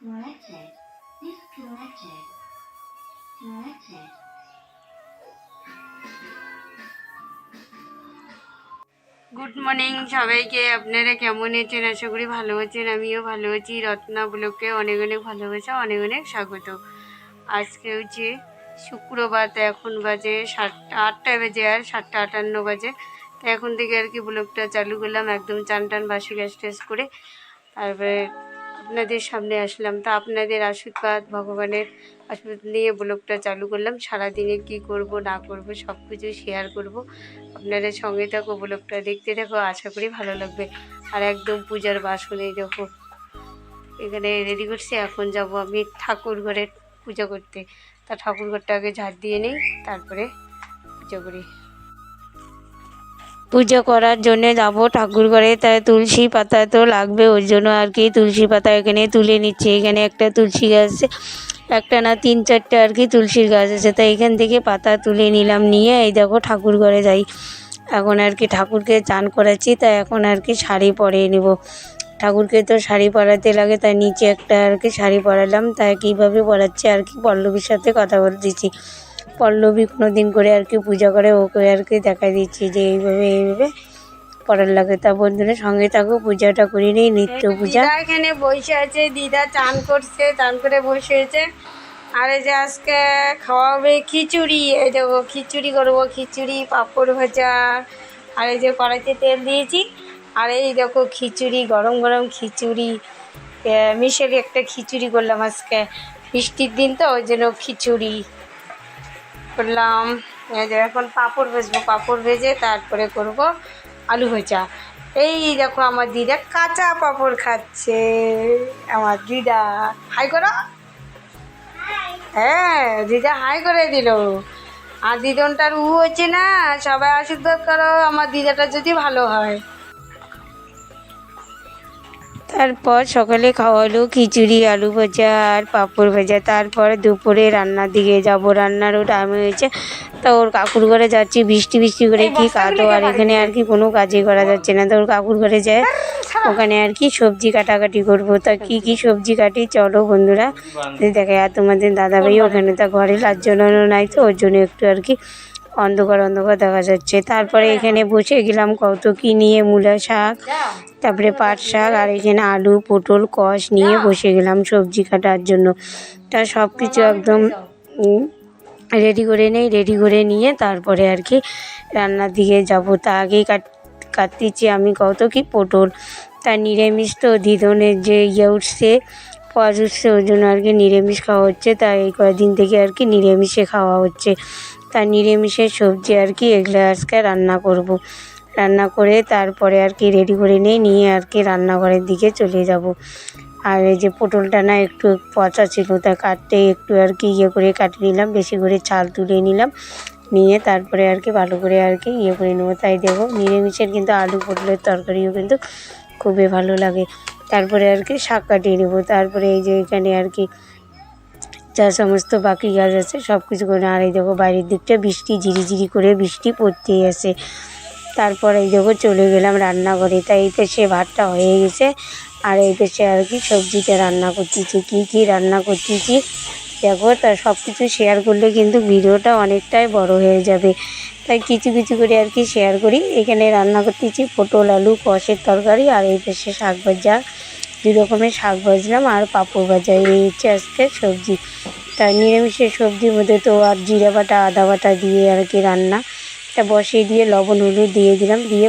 Connected. Disconnected. Connected. Good morning সবাইকে আপনারা কেমন আছেন আশা করি ভালো আছেন আমিও ভালো আছি রত্না ব্লকে অনেক অনেক ভালোবাসা, অনেক অনেক স্বাগত আজকে হচ্ছে শুক্রবার, তো এখন বাজে সাতটা, আটটায় বাজে আর সাতটা আটান্ন বাজে তো এখন থেকে আর কি ব্লগটা চালু করলাম একদম চান টান বাসি গ্যাস ট্যাস করে তারপরে আপনাদের সামনে আসলাম। তা আপনাদের আশীর্বাদ, ভগবানের আশীর্বাদ নিয়ে ব্লগটা চালু করলাম। সারাদিনে কি করব, না করব সব কিছু শেয়ার করব। আপনারা সঙ্গে থাকো, ব্লগটা দেখতে থাকো, আশা করি ভালো লাগবে। আর একদম পূজার বাসন দেখো, এখানে রেডি করছি। এখন যাব আমি ঠাকুর ঘরে পূজা করতে। তা ঠাকুর ঘরটা আগে ঝাড় দিয়ে নিই, তারপরে পুজো করি। পুজো করার জন্য যাব ঠাকুর ঘরে। তাই তুলসী পাতা তো লাগবে ওই জন্য আর কি তুলসী পাতা এখানে তুলে নিচ্ছে। এখানে একটা তুলসী গাছ আছে, একটা না তিন চারটে আর কি তুলসীর গাছ আছে। তাই এখান থেকে পাতা তুলে নিলাম, নিয়ে এই দেখো ঠাকুর ঘরে যাই। এখন আর কি ঠাকুরকে চান করাচ্ছি, তাই এখন আর কি শাড়ি পরিয়ে নেব। ঠাকুরকে তো শাড়ি পরাতে লাগে, তাই নিচে একটা আর কি শাড়ি পরালাম। তাই কীভাবে পরাচ্ছে আর কি পল্লবীর সাথে কথা বলে দিচ্ছি পল্লবী কোনো দিন করে আর কি পূজা করে ওকে আর কি দেখা দিচ্ছি যে এইভাবে এইভাবে পড়ার লাগে। তা বন্ধুরা সঙ্গে থাকো পূজাটা করি নেই নিত্য পূজা। এখানে বসে আছে দিদা চান করছে চান করে বসে আছে। আর এই যে আজকে খাওয়াবে খিচুড়ি এই দেখো খিচুড়ি করব খিচুড়ি পাঁপড় ভাজা আর এই যে কড়াইতে তেল দিয়েছি। আর এই দেখো খিচুড়ি গরম গরম খিচুড়ি। এ, মিশের একটা খিচুড়ি করলাম আজকে। বৃষ্টির দিন তো ওই জন্য খিচুড়ি। করলাম। যে এখন পাঁপড় ভেজবো, পাঁপড় ভেজে তারপরে করব আলু ভাজা। এই দেখো আমার দিদা কাঁচা পাঁপড় খাচ্ছে। আমার দিদা, হাই করো। হ্যাঁ দিদা হাই করে দিল। আর দিদনটার উ হচ্ছে না, সবাই আশীর্বাদ করো, আমার দিদাটা যদি ভালো হয়। তারপর সকালে খাওয়ালো খিচুড়ি আলু ভাজা আর পাঁপড় ভাজা। তারপর দুপুরে রান্নার দিকে যাব। রান্নারও টাইম হয়েছে। তা ওর কাকুর ঘরে যাচ্ছি। বৃষ্টি বৃষ্টি করে কি কাটো আর এখানে আর কি কোনো কাজই করা যাচ্ছে না। তো ওর কাকুর ঘরে যায়। ওখানে আর কি সবজি কাটাকাটি করব। তা কি কি সবজি কাটি? চলো বন্ধুরা দেখে আর তোমাদের দাদাভাই ওখানে তা ঘরে লাজ নাই তো। ওর জন্য একটু আর কি অন্ধকার অন্ধকার দেখা যাচ্ছে। তারপরে এখানে বসে গেলাম কত কি নিয়ে মূলা শাক তারপরে পাট শাক আর এখানে আলু পটল কষ নিয়ে বসে গেলাম সবজি কাটার জন্য। তা সব কিছু একদম রেডি করে নেই রেডি করে নিয়ে তারপরে আর কি রান্নার দিকে যাব। তা আগেই কাট কাটতেছি আমি কত কি পটল। তা নিরামিষ তো দিদনের যে ইয়ে উঠছে। পজ উঠছে ওই জন্য আর কি নিরামিষ খাওয়া হচ্ছে। তাই এই কয়েকদিন থেকে আর কি নিরামিষে খাওয়া হচ্ছে। তা নিরামিষের সবজি আর কি এগুলো আজকে রান্না করব। রান্না করে তারপরে আর কি রেডি করে নিয়ে নিয়ে আর কি রান্নাঘরের দিকে চলে যাব। আর এই যে পটলটা না একটু পচা ছিল, তা কাটতে একটু আর কি ইয়ে করে কাটে নিলাম, বেশি করে ছাল তুলে নিলাম। নিয়ে তারপরে আর কি ভালো করে আর কি ইয়ে করে নেব। তাই দেখো, নিরামিষের কিন্তু আলু পটলের তরকারিও কিন্তু খুবই ভালো লাগে। তারপরে আর কি শাক কাটিয়ে নেব। তারপরে এই যে এখানে আর কি যা সমস্ত বাকি গাছ আছে সব কিছু করে আর এই দেখো বাইরের দিকটা বৃষ্টি, ঝিরিঝিরি করে বৃষ্টি পড়তেই আছে। তারপর এই দেখো চলে গেলাম রান্নাঘরে। তাই এই পেশে ভাতটা হয়ে গেছে। আর এই পেশে আর কি সবজিটা রান্না করতেছি। কী কী রান্না করতেছি? দেখো, তা সব কিছু শেয়ার করলে কিন্তু ভিডিওটা অনেকটাই বড় হয়ে যাবে। তাই কিছু কিছু করে আর কি শেয়ার করি। এখানে রান্না করতেছি পটল, আলু কষের তরকারি আর এই পেশে শাক ভাজা। দুই রকমের শাক ভাজলাম আর পাঁপড় ভাজা। এই হচ্ছে আজকে সবজি। তা নিরামিষের সবজির মধ্যে তো আর জিরা বাটা, আদা বাটা দিয়ে আর কি রান্না। তা বসিয়ে দিয়ে লবণ, হলুদ দিয়ে দিলাম। দিয়ে